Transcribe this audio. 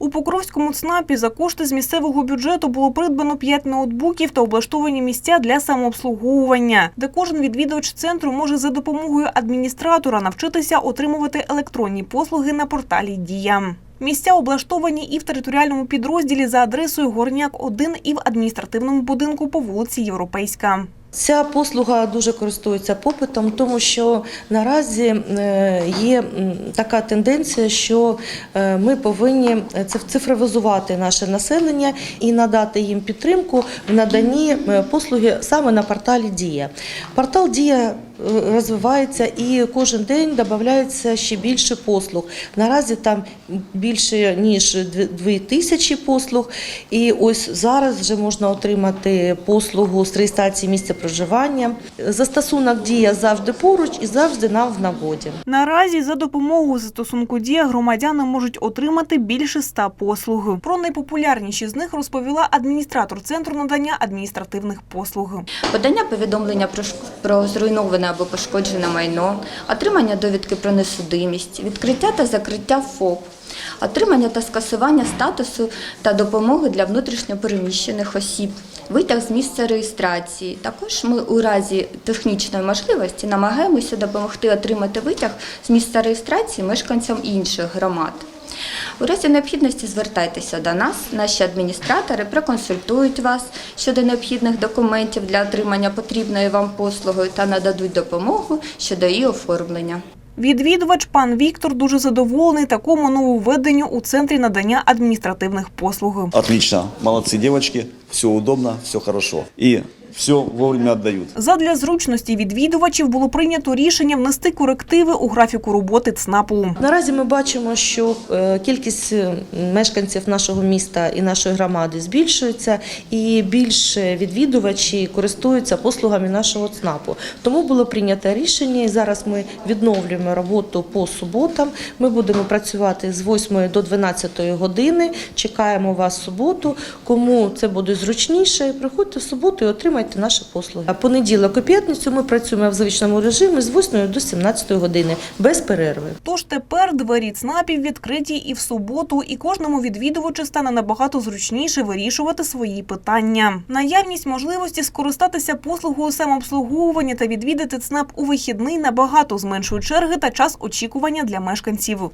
У Покровському ЦНАПі за кошти з місцевого бюджету було придбано 5 ноутбуків та облаштовані місця для самообслуговування, де кожен відвідувач центру може за допомогою адміністратора навчитися отримувати електронні послуги на порталі Дія. Місця облаштовані і в територіальному підрозділі за адресою Горняк 1 і в адміністративному будинку по вулиці Європейська. Ця послуга дуже користується попитом, тому що наразі е, є така тенденція, що е, ми повинні циф- цифровізувати наше населення і надати їм підтримку в наданні е, послуги саме на порталі Дія. Портал Дія розвивається і кожен день додається ще більше послуг. Наразі там більше ніж дві- дві тисячі послуг. І ось зараз вже можна отримати послугу з реєстрації місця проживання. Застосунок дія завжди поруч і завжди нам в нагоді. Наразі за допомогою застосунку «Дія» громадяни можуть отримати більше ста послуг. Про найпопулярніші з них розповіла адміністратор центру надання адміністративних послуг. Подання повідомлення про зруйноване або пошкоджене майно, отримання довідки про несудимість, відкриття та закриття ФОП, отримання та скасування статусу та допомоги для внутрішньопереміщених осіб, витяг з місця реєстрації. Також ми у разі технічної можливості намагаємося допомогти отримати витяг з місця реєстрації мешканцям інших громад. У разі необхідності звертайтеся до нас. Наші адміністратори проконсультують вас щодо необхідних документів для отримання потрібної вам послуги та нададуть допомогу щодо її оформлення. Відвідувач пан Віктор дуже задоволений такому нововведенню у центрі надання адміністративних послуг. Отлично, молодцы девочки, все удобно, все хорошо. И все вовремя отдают. Задля зручності відвідувачів було прийнято рішення внести корективи у графіку роботи ЦНАПу. Наразі ми бачимо, що е, кількість е, мешканців нашого міста і нашої громади збільшується, і більше відвідувачі користуються послугами нашого ЦНАПу. Тому було прийнято рішення, і зараз ми відновлюємо роботу по суботам. Ми будемо працювати з 8 до 12 години. Чекаємо вас в суботу. Кому це буде зручніше, приходьте в суботу і отримайте наші послуги. А понеділок і п'ятницю ми працюємо в звичному режимі з 8 до 17 години без перерви. Тож тепер двері ЦНАПів відкриті і в суботу, і кожному відвідувачу стане набагато зручніше вирішувати свої питання. Наявність можливості скористатися послугою самообслуговування та відвідати ЦНАП у вихідний набагато зменшує черги та час очікування для мешканців.